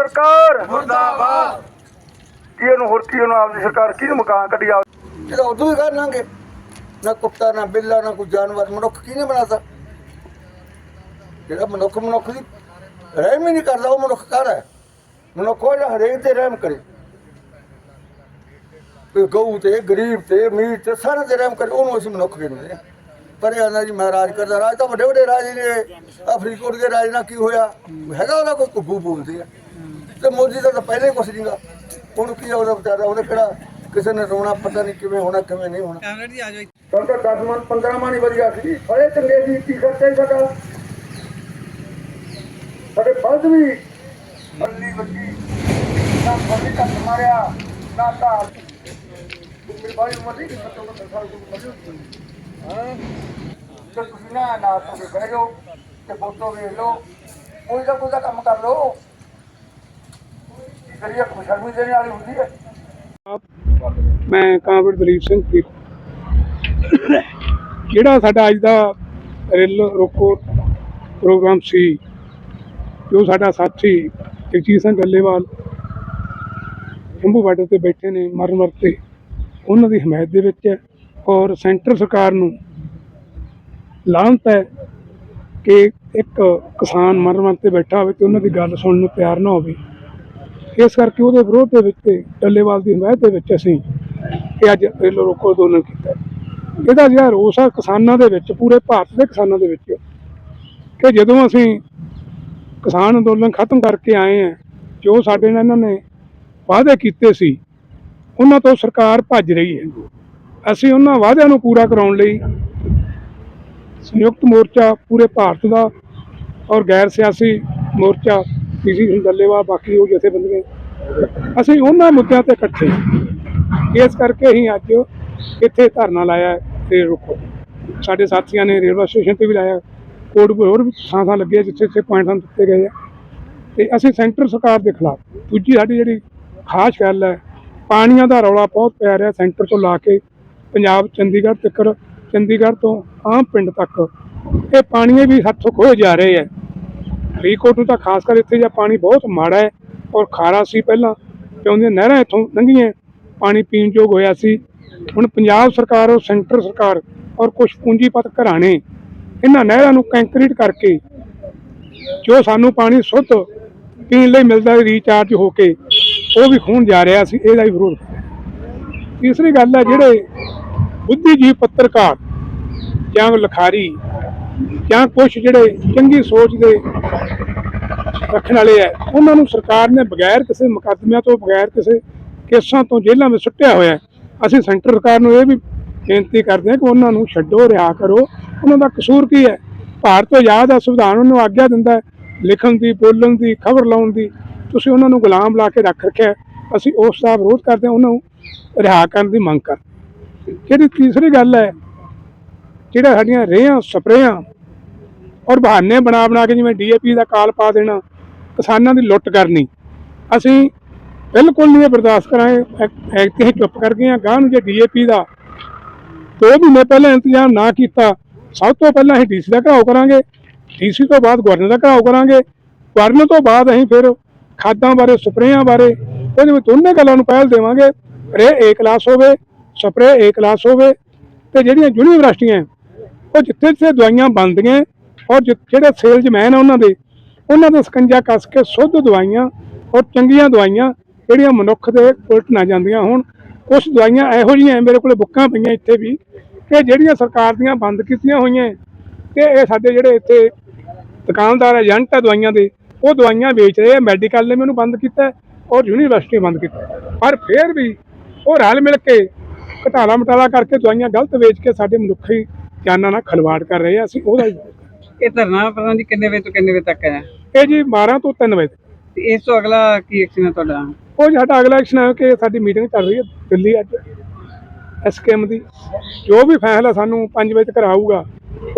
ਸਰਕਾਰ। ਮੁਰਦਾਬਾਦ। ਕੀ ਇਹਨੂੰ ਹੋਰ ਕੀ ਇਹਨੂੰ ਆਪਦੀ ਸਰਕਾਰ ਕੀ ਮਕਾਨ ਕੱਢੀ ਆ? ਇਹਦਾ ਉਦੋਂ ਵੀ ਕਰ ਲਾਂਗੇ। ਨਾ ਕੁੱਤਾ ਨਾ ਬਿੱਲਾ ਨਾ ਕੋਈ ਜਾਨਵਰ ਮਨੁੱਖ ਕਿਹਨੇ ਬਣਾਤਾ ਜਿਹੜਾ ਮਨੁੱਖ ਮਨੁੱਖ ਦੀ ਰਹਿਮ ਹੀ ਨਹੀਂ ਕਰਦਾ ਉਹ ਮਨੁੱਖ ਕਰ ਹੈ। ਮਨੁੱਖ ਉਹ ਹਰੇਕ ਤੇ ਰਹਿਮ ਕਰੇ। ਕੋਈ ਗਊ ਤੇ ਗਰੀਬ ਤੇ ਅਮੀਰ ਤੇ ਸਾਰਿਆਂ ਤੇ ਰਹਿਮ ਕਰੇ ਉਹਨੂੰ ਅਸੀਂ ਮਨੁੱਖ ਕਹਿੰਦੇ ਹਾਂ। ਪਰ ਇਹ ਆਂਦਾ ਜੀ ਮੈਂ ਰਾਜ ਕਰਦਾ ਰਾਜ ਤਾਂ ਵੱਡੇ ਵੱਡੇ ਰਾਜ ਨੇ। ਆਹ ਫਰੀਦਕੋਟ ਦੇ ਰਾਜ ਨਾਲ ਕੀ ਹੋਇਆ? ਹੈਗਾ ਉਹਦਾ ਕੋਈ ਕੁੱਬੂ ਬੋਲਦੇ ਆ। ਤੇ ਮੋਦੀ ਦਾ ਤਾਂ ਪਹਿਲੇ ਹੀ ਕੁਛ ਨਹੀਂਗਾ ਉਹਨੂੰ ਕੀ ਆ ਉਹਦਾ ਵਿਚਾਰਾ? ਉਹਨੇ ਕਿਹੜਾ ਕਿਸੇ ਨੇ ਰੋਣਾ ਪਤਾ ਨਹੀਂ ਕਿਵੇਂ ਹੋਣਾ ਕਿਵੇਂ ਨਹੀਂ ਹੋਣਾ। ਸਾਨੂੰ ਤਾਂ 10 ਮਨ 15 ਮਨ ਹੀ ਵਧੀਆ ਸੀ। ਬੜੇ ਚੰਗੇ ਸੀ ਕੀ ਖਰਚਾ ਹੀ ਸਾਡਾ। ਸਾਡੇ ਬਲਦ ਵੀ ਬੱਲੀ ਬੱਜੀ ਨਾ ਫੋਨੀ ਕੱਟ ਮਾਰਿਆ ਨਾ ਤਾਂ ਮੇਰੀ ਬਾਈ ਉਮਰ ਨਹੀਂ ਕਿ ਸੱਤੋਂ ਤੋਂ ਸਾਲ ਤੋਂ ਮਰੀ ਹਾਂ? ਤੇ ਤੁਸੀਂ ਨਾ ਨਾ ਤੁਸੀਂ ਬਹਿ ਜਾਓ ਤੇ ਫੋਟੋ ਵੇਖ ਲਓ। ਕੋਈ ਦਾ ਕੋਈ ਦਾ ਕੰਮ ਕਰ ਲਓ। ਕਰੀਏ ਖੁਸ਼ਹਾਲੀ ਦੇਣ ਵਾਲੀ ਹੁੰਦੀ ਹੈ। ਮੈਂ ਕਾਂਵੜ ਦਲੀਪ ਸਿੰਘ ਜੀ। ਜਿਹੜਾ ਸਾਡਾ ਅੱਜ ਦਾ ਰੇਲ ਰੋਕੋ ਪ੍ਰੋਗਰਾਮ ਸੀ, ਜੋ ਸਾਡਾ ਸਾਥੀ ਜਗਜੀਤ ਸਿੰਘ ਗੱਲੇਵਾਲ ਸ਼ੰਭੂ ਬਾਰਡਰ ਤੇ ਬੈਠੇ ਨੇ ਮਰਨ ਵਰਤੇ, ਉਹਨਾਂ ਦੀ ਹਮਾਇਤ ਦੇ ਵਿੱਚ ਹੈ ਔਰ ਸੈਂਟਰ ਸਰਕਾਰ ਨੂੰ ਲਾਹਨਤ ਹੈ ਕਿ ਇੱਕ ਕਿਸਾਨ ਮਰਨ ਵਰਤੇ ਬੈਠਾ ਹੋਵੇ ਤੇ ਉਹਨਾਂ ਦੀ ਗੱਲ ਸੁਣਨ ਨੂੰ ਤਿਆਰ ਨਾ ਹੋਵੇ। ਇਸ ਕਰਕੇ ਉਹਦੇ ਵਿਰੋਧ ਦੇ ਵਿੱਚ ਤੇ ਡੱਲੇਵਾਲ ਦੀ ਹਮਾਇਤ ਦੇ ਵਿੱਚ ਅਸੀਂ ਇਹ ਅੱਜ ਰੇਲੋ ਰੋਕੋ ਅੰਦੋਲਨ ਕੀਤਾ। ਇਹਦਾ ਜਿਹੜਾ ਰੋਸ ਆ ਕਿਸਾਨਾਂ ਦੇ ਵਿੱਚ, ਪੂਰੇ ਭਾਰਤ ਦੇ ਕਿਸਾਨਾਂ ਦੇ ਵਿੱਚ, ਕਿ ਜਦੋਂ ਅਸੀਂ ਕਿਸਾਨ ਅੰਦੋਲਨ ਖਤਮ ਕਰਕੇ ਆਏ ਆ ਜੋ ਸਾਡੇ ਨਾਲ ਇਹਨਾਂ ਨੇ ਵਾਅਦੇ ਕੀਤੇ ਸੀ, ਉਹਨਾਂ ਤੋਂ ਸਰਕਾਰ ਭੱਜ ਰਹੀ ਹੈ। ਅਸੀਂ ਉਹਨਾਂ ਵਾਅਦਿਆਂ ਨੂੰ ਪੂਰਾ ਕਰਾਉਣ ਲਈ ਸੰਯੁਕਤ ਮੋਰਚਾ ਪੂਰੇ ਭਾਰਤ ਦਾ ਔਰ ਗੈਰ ਸਿਆਸੀ ਮੋਰਚਾ ਪੀਸੀ ਸਿੰਘ ਡੱਲੇਵਾਲ ਬਾਕੀ ਉਹ ਜਥੇਬੰਦੀਆਂ ਅਸੀਂ ਉਹਨਾਂ ਮੁੱਦਿਆਂ ਤੇ ਇਕੱਠੇ ਇਸ ਕਰਕੇ ਹੀ ਅੱਜ ਇੱਥੇ ਧਰਨਾ ਲਾਇਆ ਹੈ ਤੇ ਰੁਕੋ। ਸਾਡੇ ਸਾਥੀਆਂ ਨੇ ਰੇਲਵੇ ਸਟੇਸ਼ਨ ਤੇ ਵੀ ਲਾਇਆ। ਕੋਟਪੁਰ ਹੋਰ ਵੀ ਥਾਂ ਥਾਂ ਲੱਗੇ ਜਿੱਥੇ ਜਿੱਥੇ ਪੁਆਇੰਟ ਸਾਨੂੰ ਦਿੱਤੇ ਗਏ ਆ। ਤੇ ਅਸੀਂ ਸੈਂਟਰ ਸਰਕਾਰ ਦੇ ਖਿਲਾਫ, ਦੂਜੀ ਸਾਡੀ ਜਿਹੜੀ ਖਾਸ ਗੱਲ ਹੈ, ਪਾਣੀਆਂ ਦਾ ਰੌਲਾ ਬਹੁਤ ਪੈ ਰਿਹਾ ਸੈਂਟਰ ਤੋਂ ਲਾ ਕੇ ਪੰਜਾਬ, ਚੰਡੀਗੜ੍ਹ ਤੱਕ। ਚੰਡੀਗੜ੍ਹ ਤੋਂ ਆਮ ਪਿੰਡ ਤੱਕ। ਇਹ ਪਾਣੀਆਂ ਵੀ ਹੱਥੋਂ ਖੋਏ ਜਾ ਰਹੇ ਹੈ ਫਰੀਦਕੋਟ ਨੂੰ ਤਾਂ ਖਾਸ ਕਰ ਇੱਥੇ ਜਾਂ ਪਾਣੀ ਬਹੁਤ ਮਾੜਾ ਹੈ ਔਰ ਖਾਰਾ ਸੀ ਪਹਿਲਾਂ, ਤੇ ਉਹਦੀਆਂ ਨਹਿਰਾਂ ਇੱਥੋਂ ਲੰਘੀਆਂ ਪਾਣੀ ਪੀਣ ਯੋਗ ਹੋਇਆ ਸੀ। ਹੁਣ ਪੰਜਾਬ ਸਰਕਾਰ ਔਰ ਸੈਂਟਰ ਸਰਕਾਰ ਔਰ ਕੁਝ ਪੂੰਜੀਪਤ ਘਰਾਣੇ ਇਹਨਾਂ ਨਹਿਰਾਂ ਨੂੰ ਕੰਕਰੀਟ ਕਰਕੇ ਜੋ ਸਾਨੂੰ ਪਾਣੀ ਸ਼ੁੱਧ ਪੀਣ ਲਈ ਮਿਲਦਾ ਹੈ ਰੀਚਾਰਜ ਹੋ ਕੇ, ਉਹ ਵੀ ਖੂਨ ਜਾ ਰਿਹਾ ਸੀ, ਇਹਦਾ ਹੀ ਵਿਰੋਧ। ਤੀਸਰੀ ਗੱਲ ਹੈ ਜਿਹੜੇ ਬੁੱਧੀਜੀਵ ਪੱਤਰਕਾਰ ਜਾਂ ਲਿਖਾਰੀ ਜਾਂ ਕੁਝ ਜਿਹੜੇ ਚੰਗੀ ਸੋਚ ਦੇ ਰੱਖਣ ਵਾਲੇ ਹੈ ਉਹਨਾਂ ਨੂੰ ਸਰਕਾਰ ਨੇ ਬਗੈਰ ਕਿਸੇ ਮੁਕੱਦਮਿਆਂ ਤੋਂ, ਬਗੈਰ ਕਿਸੇ ਕੇਸਾਂ ਤੋਂ ਜੇਲ੍ਹਾਂ ਵਿੱਚ ਸੁੱਟਿਆ ਹੋਇਆ ਅਸੀਂ ਸੈਂਟਰ ਸਰਕਾਰ ਨੂੰ ਇਹ ਵੀ ਬੇਨਤੀ ਕਰਦੇ ਹਾਂ ਕਿ ਉਹਨਾਂ ਨੂੰ ਛੱਡੋ, ਰਿਹਾ ਕਰੋ। ਉਹਨਾਂ ਦਾ ਕਸੂਰ ਕੀ ਹੈ? ਭਾਰਤ ਆਜ਼ਾਦ ਹੈ ਸੰਵਿਧਾਨ ਉਹਨੂੰ ਆਗਿਆ ਦਿੰਦਾ ਹੈ। ਲਿਖਣ ਦੀ, ਬੋਲਣ ਦੀ, ਖਬਰ ਲਾਉਣ ਦੀ, ਤੁਸੀਂ ਉਹਨਾਂ ਨੂੰ ਗੁਲਾਮ ਲਾ ਕੇ ਰੱਖ ਰੱਖਿਆ ਅਸੀਂ ਉਸ ਦਾ ਵਿਰੋਧ ਕਰਦੇ ਹਾਂ, ਉਹਨਾਂ ਨੂੰ ਰਿਹਾ ਕਰਨ ਦੀ ਮੰਗ ਕਰ ਜਿਹੜੀ ਤੀਸਰੀ ਗੱਲ ਹੈ, ਜਿਹੜਾ ਸਾਡੀਆਂ ਰੇਹਾਂ, ਸਪਰੇਆਂ ਔਰ ਬਹਾਨੇ ਬਣਾ ਬਣਾ ਕੇ ਜਿਵੇਂ ਡੀਏਪੀ ਦਾ ਕਾਲ ਪਾ ਦੇਣਾ, ਕਿਸਾਨਾਂ ਦੀ ਲੁੱਟ ਕਰਨੀ। ਅਸੀਂ ਬਿਲਕੁਲ ਨਹੀਂ ਇਹ ਬਰਦਾਸ਼ਤ ਕਰਾਂਗੇ। ਐਕਟ ਹੀ ਚੁੱਪ ਕਰ ਗਏ ਹਾਂ ਗਾਂ ਨੂੰ ਜੇ ਡੀਏਪੀ ਦਾ ਦੋ ਮਹੀਨੇ ਪਹਿਲਾਂ ਇੰਤਜ਼ਾਮ ਨਾ ਕੀਤਾ, ਸਭ ਤੋਂ ਪਹਿਲਾਂ ਅਸੀਂ ਡੀਸੀ ਦਾ ਘਰਾਓ ਕਰਾਂਗੇ। ਡੀਸੀ ਤੋਂ ਬਾਅਦ ਗਵਰਨਰ ਦਾ ਘਰਾਓ ਕਰਾਂਗੇ। ਗਵਰਨਰ ਤੋਂ ਬਾਅਦ ਅਸੀਂ ਫਿਰ ਖਾਦਾਂ ਬਾਰੇ, ਸਪਰੇਆਂ ਬਾਰੇ, ਉਹਦੇ ਵਿੱਚ ਦੋਨੇ ਗੱਲਾਂ ਨੂੰ ਪਹਿਲ ਦੇਵਾਂਗੇ। ਰੇ ਏ ਕਲਾਸ ਹੋਵੇ ਸਪਰੇ ਏ ਕਲਾਸ ਹੋਵੇ, ਤੇ ਜਿਹੜੀਆਂ ਯੂਨੀਵਰਸਿਟੀਆਂ, ਉਹ ਜਿੱਥੇ ਜਿੱਥੇ ਦਵਾਈਆਂ ਬਣਦੀਆਂ ਔਰ ਜਿਹੜੇ ਸੇਲਜ਼ਮੈਨ ਆ ਉਹਨਾਂ ਦੇ ਉਹਨਾਂ ਦੇ ਸਕੰਜਾ ਕੱਸ ਕੇ ਸ਼ੁੱਧ ਦਵਾਈਆਂ ਔਰ ਚੰਗੀਆਂ ਦਵਾਈਆਂ ਜਿਹੜੀਆਂ ਮਨੁੱਖ ਦੇ ਉਲਟ ਨਾ ਜਾਂਦੀਆਂ ਹੋਣ ਕੁਝ ਦਵਾਈਆਂ ਇਹੋ ਜਿਹੀਆਂ ਮੇਰੇ ਕੋਲੇ ਬੁੱਕਾਂ ਪਈਆਂ ਇੱਥੇ ਵੀ ਕਿ ਜਿਹੜੀਆਂ ਸਰਕਾਰ ਦੀਆਂ ਬੰਦ ਕੀਤੀਆਂ ਹੋਈਆਂ ਹੈ, ਤੇ ਇਹ ਸਾਡੇ ਜਿਹੜੇ ਇੱਥੇ ਦੁਕਾਨਦਾਰ ਏਜੰਟ ਹੈ ਦਵਾਈਆਂ ਦੇ ਉਹ ਦਵਾਈਆਂ ਵੇਚ ਰਹੇ ਆ ਮੈਡੀਕਲ ਨੇ ਮੈਨੂੰ ਬੰਦ ਕੀਤਾ ਔਰ ਯੂਨੀਵਰਸਿਟੀ ਬੰਦ ਕੀਤਾ ਪਰ ਫਿਰ ਵੀ ਉਹ ਰਲ ਮਿਲ ਕੇ ਘਟਾਲਾ ਮਟਾਲਾ ਕਰਕੇ ਦਵਾਈਆਂ ਗਲਤ ਵੇਚ ਕੇ ਸਾਡੇ ਮਨੁੱਖੀ ਜਾਨਾਂ ਨਾਲ ਖਲਵਾੜ ਕਰ ਰਹੇ ਆ ਅਸੀਂ ਉਹਦਾ ਇਹ ਧਰਨਾ ਪ੍ਰਧਾਨ ਜੀ ਕਿੰਨੇ ਵਜੇ ਤੋਂ ਕਿੰਨੇ ਵਜੇ ਤੱਕ ਹੈ। ਇਹ ਜੀ 12 ਤੋਂ 3 ਵਜੇ। ਤੱਕ। ਤੇ ਇਸ ਤੋਂ ਅਗਲਾ ਕੀ ਐਕਸ਼ਨ ਹੈ ਤੁਹਾਡਾ? ਉਹ ਸਾਡਾ ਅਗਲਾ ਐਕਸ਼ਨ ਹੈ ਕਿ ਸਾਡੀ ਮੀਟਿੰਗ ਚੱਲ ਰਹੀ ਹੈ ਦਿੱਲੀ ਅੱਜ ਐਸਕੇਐਮ ਦੀ। ਜੋ ਵੀ ਫੈਸਲਾ ਸਾਨੂੰ 5 ਵਜੇ ਤੱਕ ਆਊਗਾ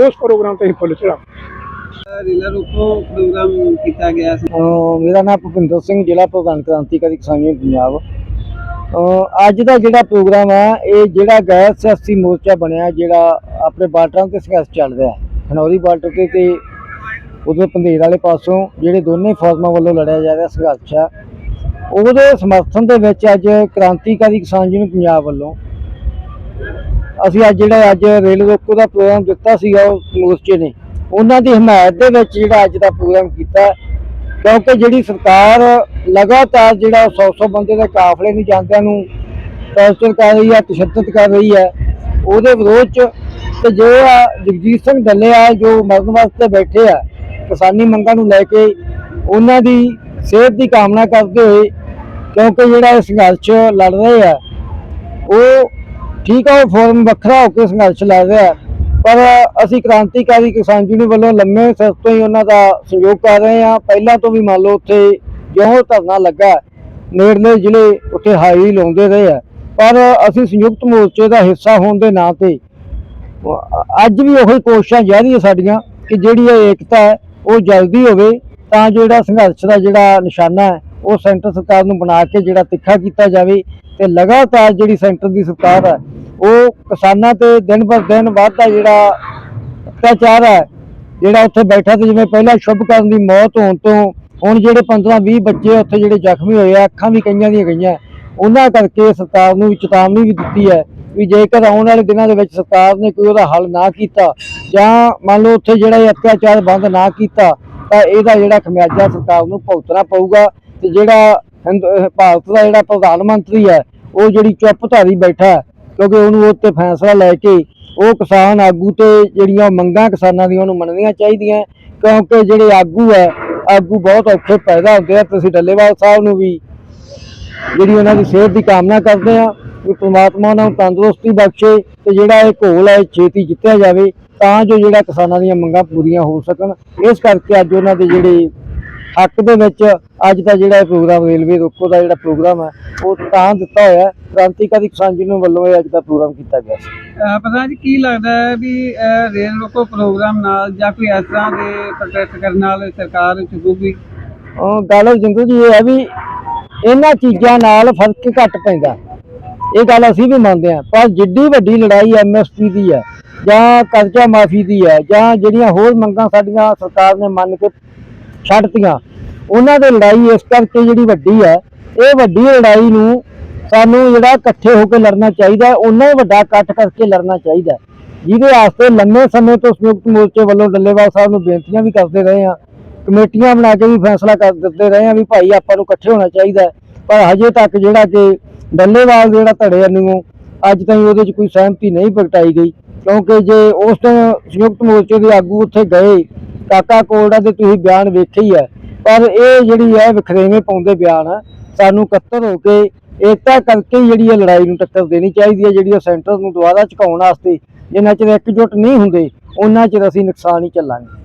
ਉਸ ਪ੍ਰੋਗਰਾਮ ਤੇ ਅਸੀਂ ਫੁੱਲ ਚੜਾ ਰੀਲਾ ਰੋਕੋ ਪ੍ਰੋਗਰਾਮ ਕੀਤਾ ਗਿਆ ਸੀ। ਅਹ ਮੇਰਾ ਨਾਮ ਭੁਪਿੰਦਰ ਸਿੰਘ ਜ਼ਿਲ੍ਹਾ ਪ੍ਰਧਾਨ ਕ੍ਰਾਂਤੀਕਾਰੀ ਕਿਸਾਨ ਯੂਨੀਅਨ ਪੰਜਾਬ। ਅਹ ਅੱਜ ਦਾ ਜਿਹੜਾ ਪ੍ਰੋਗਰਾਮ ਹੈ ਇਹ ਜਿਹੜਾ ਗੈਰ ਸਿਆਸੀ ਮੋਰਚਾ ਬਣਿਆ ਜਿਹੜਾ ਆਪਣੇ ਬਾਰਡਰਾਂ ਤੇ ਸੰਘਰਸ਼ ਚੱਲ ਰਿਹਾ ਹੈ। ਖਨੌਰੀ ਬਾਰਡਰ ਤੇ ਤੇ ਉਧਰ ਪੰਧੇਰ ਵਾਲੇ ਪਾਸੋਂ ਜਿਹੜੇ ਦੋਨੇ ਫੌਜਾਂ ਵੱਲੋਂ ਲੜਿਆ ਜਾ ਰਿਹਾ ਸੰਘਰਸ਼ ਆ। ਉਹਦੇ ਸਮਰਥਨ ਦੇ ਵਿੱਚ ਅੱਜ ਕ੍ਰਾਂਤੀਕਾਰੀ ਕਿਸਾਨ ਯੂਨੀਅਨ ਪੰਜਾਬ ਵੱਲੋਂ ਅਸੀਂ ਅੱਜ ਜਿਹੜਾ ਅੱਜ ਰੇਲ ਰੋਕੋ ਦਾ ਪ੍ਰੋਗਰਾਮ ਦਿੱਤਾ ਸੀਗਾ ਉਹ ਮੋਰਚੇ ਨੇ। ਉਹਨਾਂ ਦੀ ਹਮਾਇਤ ਦੇ ਵਿੱਚ ਜਿਹੜਾ ਅੱਜ ਦਾ ਪ੍ਰੋਗਰਾਮ ਕੀਤਾ, ਕਿਉਂਕਿ ਜਿਹੜੀ ਸਰਕਾਰ ਲਗਾਤਾਰ ਜਿਹੜਾ 100-100 ਬੰਦੇ ਦੇ ਕਾਫਲੇ ਨੂੰ ਜਾਂਦਿਆਂ ਨੂੰ ਟੌਰਚਰ ਕਰ ਰਹੀ ਹੈ ਤਸ਼ੱਦਦ ਕਰ ਰਹੀ ਹੈ ਉਹਦੇ ਵਿਰੋਧ ਚ ਤੇ ਜੋ ਆ ਜਗਜੀਤ ਸਿੰਘ ਡੱਲੇ ਆ, ਜੋ ਮਰਨ ਵਾਸਤੇ ਬੈਠੇ ਆ, ਕਿਸਾਨੀ ਮੰਗਾਂ ਨੂੰ ਲੈ ਕੇ ਉਹਨਾਂ ਦੀ ਸਿਹਤ ਦੀ ਕਾਮਨਾ ਕਰਦੇ ਹੋਏ ਕਿਉਂਕਿ ਜਿਹੜਾ ਇਹ ਸੰਘਰਸ਼ ਲੜ ਰਹੇ ਆ, ਉਹ ਠੀਕ ਆ, ਉਹ ਫੋਰਮ ਵੱਖਰਾ ਹੋ ਕੇ ਸੰਘਰਸ਼ ਲੜ ਰਿਹਾ। ਪਰ ਅਸੀਂ ਕ੍ਰਾਂਤੀਕਾਰੀ ਕਿਸਾਨ ਯੂਨੀਅਨ ਵੱਲੋਂ ਲੰਮੇ ਸਿਰ ਤੋਂ ਹੀ ਉਹਨਾਂ ਦਾ ਸਹਿਯੋਗ ਕਰ ਰਹੇ ਆ ਪਹਿਲਾਂ ਤੋਂ ਵੀ ਮੰਨ ਲਓ ਉੱਥੇ ਜਿਉਂ ਧਰਨਾ ਲੱਗਾ, ਨੇੜਲੇ ਜ਼ਿਲ੍ਹੇ ਉੱਥੇ ਹਾਈ ਲਾਉਂਦੇ ਰਹੇ ਆ। ਪਰ ਅਸੀਂ ਸੰਯੁਕਤ ਮੋਰਚੇ ਦਾ ਹਿੱਸਾ ਹੋਣ ਦੇ ਨਾਂ ਤੇ ਅੱਜ ਵੀ ਉਹੀ ਕੋਸ਼ਿਸ਼ਾਂ ਜਾਰੀ ਹੈ ਸਾਡੀਆਂ ਕਿ ਜਿਹੜੀ ਇਹ ਏਕਤਾ ਹੈ, ਉਹ ਜਲਦੀ ਹੋਵੇ, ਤਾਂ ਜੋ ਜਿਹੜਾ ਸੰਘਰਸ਼ ਦਾ ਜਿਹੜਾ ਨਿਸ਼ਾਨਾ ਹੈ, ਉਹ ਸੈਂਟਰ ਸਰਕਾਰ ਨੂੰ ਬਣਾ ਕੇ ਜਿਹੜਾ ਤਿੱਖਾ ਕੀਤਾ ਜਾਵੇ ਤੇ ਲਗਾਤਾਰ ਜਿਹੜੀ ਸੈਂਟਰ ਦੀ ਸਰਕਾਰ ਹੈ, ਉਹ ਕਿਸਾਨਾਂ ਤੇ ਦਿਨ ਬਰ ਦਿਨ ਵੱਧਦਾ ਜਿਹੜਾ ਅਤਿਆਚਾਰ ਹੈ, ਜਿਹੜਾ ਉੱਥੇ ਬੈਠਾ ਤੇ ਜਿਵੇਂ ਪਹਿਲਾਂ ਸ਼ੁਭ ਕਰਨ ਦੀ ਮੌਤ ਹੋਣ ਤੋਂ ਹੁਣ ਜਿਹੜੇ 15 20 ਬੱਚੇ ਉੱਥੇ ਜਿਹੜੇ ਜ਼ਖਮੀ ਹੋਏ ਆ, ਅੱਖਾਂ ਵੀ ਕਈਆਂ ਦੀਆਂ ਗਈਆਂ, ਉਹਨਾਂ ਕਰਕੇ ਸਰਕਾਰ ਨੂੰ ਚੇਤਾਵਨੀ ਵੀ ਦਿੱਤੀ ਹੈ ਵੀ ਜੇਕਰ ਆਉਣ ਵਾਲੇ ਦਿਨਾਂ ਦੇ ਵਿੱਚ ਸਰਕਾਰ ਨੇ ਕੋਈ ਉਹਦਾ ਹੱਲ ਨਾ ਕੀਤਾ ਜਾਂ ਮੰਨ ਲਓ ਉੱਥੇ ਜਿਹੜਾ ਇਹ ਅਤਿਆਚਾਰ ਬੰਦ ਨਾ ਕੀਤਾ, ਤਾਂ ਇਹਦਾ ਜਿਹੜਾ ਖਮਿਆਜਾ ਸਰਕਾਰ ਨੂੰ ਭੁਗਤਣਾ ਪਊਗਾ ਤੇ ਜਿਹੜਾ ਹਿੰਦ- ਭਾਰਤ ਦਾ ਜਿਹੜਾ ਪ੍ਰਧਾਨ ਮੰਤਰੀ ਹੈ, ਉਹ ਜਿਹੜੀ ਚੁੱਪ ਧਾਰੀ ਬੈਠਾ ਕਿਉਂਕਿ ਉਹਨੂੰ ਉਹ ਤੇ ਫੈਸਲਾ ਲੈ ਕੇ ਉਹ ਕਿਸਾਨ ਆਗੂ ਤੇ ਜਿਹੜੀਆਂ ਮੰਗਾਂ ਕਿਸਾਨਾਂ ਦੀਆਂ ਉਹਨੂੰ ਮੰਨਣੀਆਂ ਚਾਹੀਦੀਆਂ ਕਿਉਂਕਿ ਜਿਹੜੇ ਆਗੂ ਹੈ, ਆਗੂ ਬਹੁਤ ਔਖੇ ਪੈਦਾ ਹੁੰਦੇ ਆ। ਤੁਸੀਂ ਡੱਲੇਵਾਲ ਸਾਹਿਬ ਨੂੰ ਵੀ ਜਿਹੜੀ ਉਹਨਾਂ ਦੀ ਸਿਹਤ ਦੀ ਕਾਮਨਾ ਕਰਦੇ ਆ ਕਿ ਪ੍ਰਮਾਤਮਾ ਉਹਨਾਂ ਨੂੰ ਤੰਦਰੁਸਤੀ ਬਖਸ਼ੇ ਤੇ ਜਿਹੜਾ ਇਹ ਘੋਲ ਹੈ ਛੇਤੀ ਜਿੱਤਿਆ ਜਾਵੇ ਤਾਂ ਜੋ ਜਿਹੜਾ ਕਿਸਾਨਾਂ ਦੀਆਂ ਮੰਗਾਂ ਪੂਰੀਆਂ ਹੋ ਸਕਣ। ਇਸ ਕਰਕੇ ਅੱਜ ਉਹਨਾਂ ਦੇ ਜਿਹੜੇ ਹੱਕ ਦੇ ਵਿੱਚ ਅੱਜ ਦਾ ਜਿਹੜਾ ਪ੍ਰੋਗਰਾਮ ਰੇਲਵੇ ਰੋਕੋ ਦਾ ਜਿਹੜਾ ਪ੍ਰੋਗਰਾਮ ਹੈ ਉਹ ਤਾਂ ਦਿੱਤਾ ਹੋਇਆ। ਕ੍ਰਾਂਤੀਕਾਰੀ ਕਿਸਾਨ ਯੂਨੀਅਨ ਵੱਲੋਂ ਇਹ ਅੱਜ ਦਾ ਪ੍ਰੋਗਰਾਮ ਕੀਤਾ ਗਿਆ ਪ੍ਰਧਾਨ ਜੀ ਕੀ ਲੱਗਦਾ ਹੈ ਵੀ ਰੇਲ ਰੋਕੋ ਪ੍ਰੋਗਰਾਮ ਨਾਲ ਜਾਂ ਕੋਈ ਇਸ ਤਰ੍ਹਾਂ ਦੇ ਪ੍ਰੋਟੈਸਟ ਕਰਨ ਨਾਲ ਸਰਕਾਰ ਚੁੱਕੂਗੀ? ਉਹ ਗੱਲ ਜਿੰਦੂ ਜੀ ਇਹ ਹੈ ਵੀ ਇਹਨਾਂ ਚੀਜ਼ਾਂ ਨਾਲ ਫ਼ਰਕ ਘੱਟ ਪੈਂਦਾ। ਇਹ ਗੱਲ ਅਸੀਂ ਵੀ ਮੰਨਦੇ ਹਾਂ, ਪਰ ਜਿੱਡੀ ਵੱਡੀ ਲੜਾਈ ਐਮਐਸਪੀ ਦੀ ਹੈ, ਜਾਂ ਕਰਜ਼ਾ ਮਾਫੀ ਦੀ ਹੈ, ਜਾਂ ਜਿਹੜੀਆਂ ਹੋਰ ਮੰਗਾਂ ਸਾਡੀਆਂ ਸਰਕਾਰ ਨੇ ਮੰਨ ਕੇ ਛੱਡਤੀਆਂ, ਉਹਨਾਂ ਦੇ ਲੜਾਈ ਇਸ ਕਰਕੇ ਜਿਹੜੀ ਵੱਡੀ ਹੈ, ਇਹ ਵੱਡੀ ਲੜਾਈ ਨੂੰ ਸਾਨੂੰ ਜਿਹੜਾ ਇਕੱਠੇ ਹੋ ਕੇ ਲੜਨਾ ਚਾਹੀਦਾ ਹੈ ਉਹਨਾਂ ਹੀ ਵੱਡਾ ਇਕੱਠ ਕਰਕੇ ਲੜਨਾ ਚਾਹੀਦਾ ਜਿਹਦੇ ਵਾਸਤੇ ਲੰਮੇ ਸਮੇਂ ਤੋਂ ਸੰਯੁਕਤ ਮੋਰਚੇ ਵੱਲੋਂ ਡੱਲੇਵਾਲ ਸਾਹਿਬ ਨੂੰ ਬੇਨਤੀਆਂ ਵੀ ਕਰਦੇ ਰਹੇ ਆ ਕਮੇਟੀਆਂ ਬਣਾ ਕੇ ਵੀ ਫੈਸਲਾ ਕਰ ਦਿੱਤੇ ਰਹੇ ਆ ਵੀ ਭਾਈ ਆਪਾਂ ਨੂੰ ਇਕੱਠੇ ਹੋਣਾ ਚਾਹੀਦਾ ਪਰ ਹਜੇ ਤੱਕ ਜਿਹੜਾ ਕਿ ਡੱਲੇਵਾਲ ਜਿਹੜਾ ਧੜੇ ਨੂੰ ਅੱਜ ਤਾਈਂ ਉਹਦੇ 'ਚ ਕੋਈ ਸਹਿਮਤੀ ਨਹੀਂ ਪ੍ਰਗਟਾਈ ਗਈ। ਕਿਉਂਕਿ ਜੇ ਉਸ ਦਿਨ ਸੰਯੁਕਤ ਮੋਰਚੇ ਦੇ ਆਗੂ ਉੱਥੇ ਗਏ, ਕਾਕਾ ਕੋਲਡਾ ਦੇ ਤੁਸੀਂ ਬਿਆਨ ਵੇਖੇ ਹੀ ਹੈ ਪਰ ਇਹ ਜਿਹੜੀ ਹੈ ਵਿਖਰੇਵੇਂ ਪਾਉਂਦੇ ਬਿਆਨ ਆ, ਸਾਨੂੰ ਇਕੱਤਰ ਹੋ ਕੇ ਏਕਤਾ ਕਰਕੇ ਹੀ ਜਿਹੜੀ ਇਹ ਲੜਾਈ ਨੂੰ ਟੱਕਰ ਦੇਣੀ ਚਾਹੀਦੀ ਹੈ, ਜਿਹੜੀ ਉਹ ਸੈਂਟਰ ਨੂੰ ਦੁਬਾਰਾ ਝੁਕਾਉਣ ਵਾਸਤੇ ਜਿੰਨਾ ਚਿਰ ਇਕਜੁੱਟ ਨਹੀਂ ਹੁੰਦੇ ਉਹਨਾਂ ਚਿਰ ਅਸੀਂ ਨੁਕਸਾਨ ਹੀ ਚੱਲਾਂਗੇ।